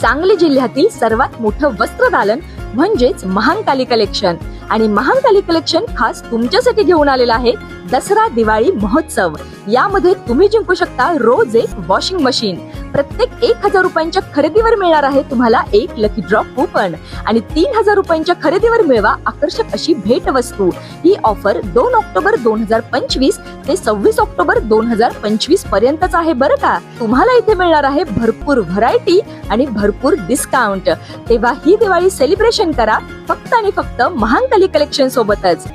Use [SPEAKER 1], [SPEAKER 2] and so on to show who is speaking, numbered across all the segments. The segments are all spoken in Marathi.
[SPEAKER 1] सांगली जिल्ह्यातील सर्वात मोठं वस्त्रदालन म्हणजेच महांकाली कलेक्शन आणि महांकाली कलेक्शन खास तुमच्यासाठी घेऊन आलेला आहे दसरा दिवाळी महोत्सव. यामध्ये तुम्ही जिंकू शकता रोज एक वॉशिंग मशीन. प्रत्येक एक हजार रुपयांच्या खरेदीवर मिळणार आहे तुम्हाला एक लकी ड्रॉप कुपन आणि तीन हजार रुपयांच्या खरेदीवर मिळवा आकर्षक अशी भेट वस्तू. ही ऑफर दोन ऑक्टोबर दोन हजार पंचवीस ते सव्वीस ऑक्टोबर दोन हजार पंचवीस पर्यंतच आहे बरं का? तुम्हाला इथे मिळणार आहे भरपूर व्हरायटी आणि भरपूर डिस्काउंट तेव्हा ही दिवाळी सेलिब्रेशन करा. फक्त आणि फक्त महांकाली कलेक्शन सोबतच.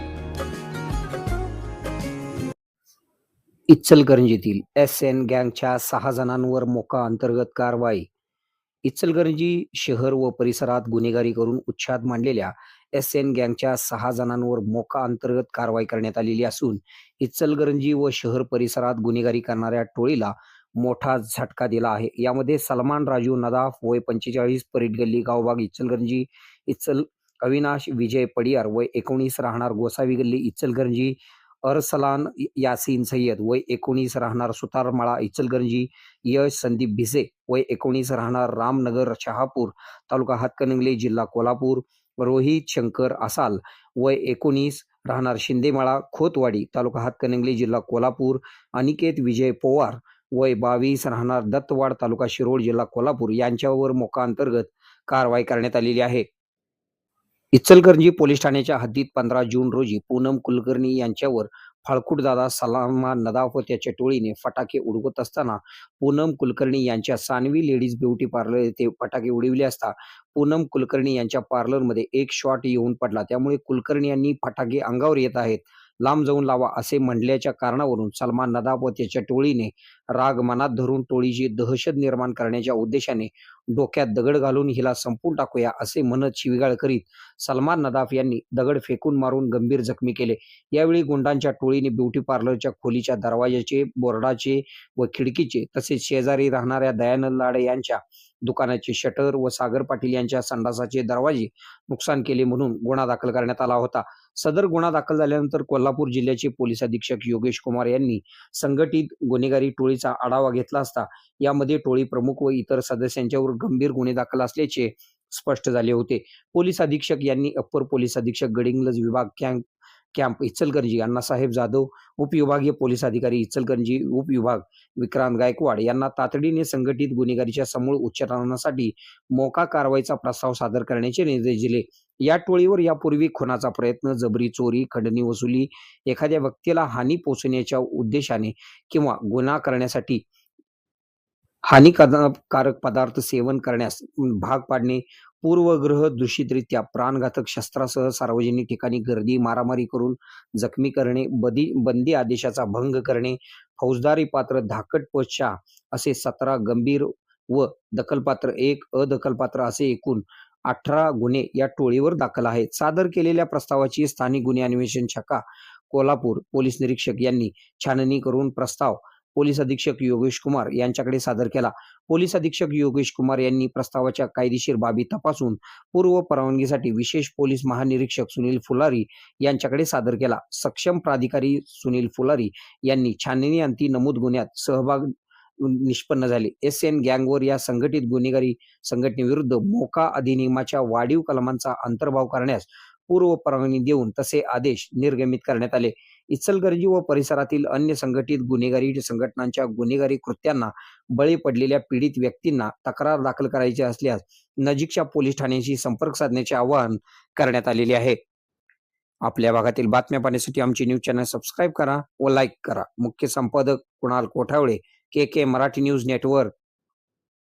[SPEAKER 2] इचलकरंजीतील एस एन गँगच्या सहा जणांवर मोका अंतर्गत कारवाई. इचलकरंजी शहर व परिसरात गुन्हेगारी करून उच्छाद मांडलेल्या एस एन गँगच्या सहा जणांवर मोका अंतर्गत कारवाई करण्यात आलेली असून इचलकरंजी व शहर परिसरात गुन्हेगारी करणाऱ्या टोळीला मोठा झटका दिला आहे. यामध्ये सलमान राजू नदाफ वय पंचेचाळीस परीट गल्ली गावबाग इचलकरंजी इचल अविनाश विजय पडियार वय एकोणीस राहणार गोसावी गल्ली इचलकरंजी अरसलान यासीन सय्यद. वय एकोणीस राहणार सुतारमाळा इचलगंजी यश संदीप भिसे. वय एकोणीस राहणार रामनगर शहापूर. तालुका हातकणंगले जिल्हा कोल्हापूर. रोहित शंकर आसाल. वय एकोणीस राहणार शिंदेमाळा खोतवाडी. तालुका हातकणंगले जिल्हा कोल्हापूर. अनिकेत विजय पोवार. वय बावीस राहणार दत्तवाड तालुका शिरोळ जिल्हा कोल्हापूर. यांच्यावर मोका अंतर्गत कारवाई करण्यात आलेली आहे. इचलकरंजी पोलीस ठाण्याच्या हद्दीत पंधरा जून रोजी पूनम कुलकर्णी यांच्यावर फाळकुटदादा सलामा नदाफ याच्या टोळीने फटाके उडवत असताना पूनम कुलकर्णी यांच्या सानवी लेडीज ब्युटी पार्लर येथे फटाके उडविले असता पूनम कुलकर्णी यांच्या पार्लरमध्ये एक शॉट येऊन पडला. त्यामुळे कुलकर्णी यांनी फटाके अंगावर येत आहेत. लांब जाऊन लावा असे म्हणल्याच्या कारणावरून सलमान नदाफ याच्या टोळीने राग मनात धरून टोळीची दहशत निर्माण करण्याच्या उद्देशाने डोक्यात दगड घालून हिला संपून टाकूया असे म्हणत शिवीगाळ करीत सलमान नदाफ यांनी दगड फेकून मारून गंभीर जखमी केले. यावेळी गुंडांच्या टोळीने ब्युटी पार्लरच्या खोलीच्या दरवाजाचे बोर्डाचे व खिडकीचे तसेच शेजारी राहणाऱ्या दयानंद लाडे यांच्या दुकानाचे शटर व सागर पाटील यांच्या संडासाचे दरवाजे नुकसान केले म्हणून गुन्हा दाखल करण्यात आला होता. सदर गुन्हा दाखल झाल्यानंतर कोल्हापूर जिल्ह्याचे पोलीस अधीक्षक योगेश कुमार यांनी संघटित गुन्हेगारी टोळी टोळीचा आढावा घेतला असता यामध्ये टोळी प्रमुख व इतर सदस्यांच्यावर गंभीर गुन्हे दाखल असल्याचे स्पष्ट झाले होते. पोलीस अधीक्षक यांनी अप्पर पोलीस अधीक्षक गडिंग्लज विभाग कॅम्प कॅम्प इचलकरंजी अण्णासाहेब जाधव उपविभागीय पोलीस अधिकारी इचलकरंजी उपविभाग विक्रांत गायकवाड यांना तातडीने संघटित गुन्हेगारीच्या समूळ उच्चाटनासाठी मोका कारवाईचा प्रस्ताव सादर करण्याचे निर्देश दिले. या टोळीवर यापूर्वी खुनाचा प्रयत्न जबरी चोरी खंडणी वसुली एखाद्या व्यक्तीला हानी पोचण्याच्या उद्देशाने किंवा गुन्हा करण्यासाठी हानिकारक पदार्थ सेवन करण्यास भाग पाडणे पूर्वग्रह दूषितरित्या प्राणघातक शस्त्रासह सार्वजनिक ठिकाणी गर्दी मारामारी करून जखमी करणे बदी बंदी आदेशाचा भंग करणे फौजदारी पात्र धाकट पश्चा असे सतरा गंभीर व दखलपात्र एक अदखलपात्र असे एकूण अठरा गुन्हे या टोळीवर दाखल आहेत. सादर केलेल्या प्रस्तावाची स्थानिक गुन्हे अन्वेषण शाखा कोल्हापूर पोलीस निरीक्षक यांनी छाननी करून प्रस्ताव पोलीस अधीक्षक योगेश कुमार यांच्याकडे सादर केला. पोलीस अधीक्षक योगेश कुमार यांनी प्रस्तावाच्या कायदेशीर बाबी तपासून पूर्व परवानगीसाठी विशेष पोलीस महानिरीक्षक सुनील फुलारी यांच्याकडे सादर केला. सक्षम प्राधिकारी सुनील फुलारी यांनी छाननी अंती नमूद गुन्ह्यात सहभाग निष्पन्न झाले. एस एन गँगवर या संघटित गुन्हेगारी संघटनेविरुद्ध मोका अधिनियमाच्या वाढीव कलमांचा अंतर्भाव करण्यास पूर्व परवानगी देऊन तसे आदेश निर्गमित करण्यात आले. इचलगर्जी व परिसरातील अन्य संघटित गुन्हेगारी संघटनांच्या गुन्हेगारी कृत्यांना बळी पडलेल्या पीडित व्यक्तींना तक्रार दाखल करायची असल्यास नजीकच्या पोलीस ठाण्याशी संपर्क साधण्याचे आवाहन करण्यात आलेले आहे. आपल्या भागातील बातम्या पाहण्यासाठी आमचे न्यूज चॅनल सबस्क्राईब करा व लाईक करा. मुख्य संपादक Kunal Kothavale K K Marathi news network.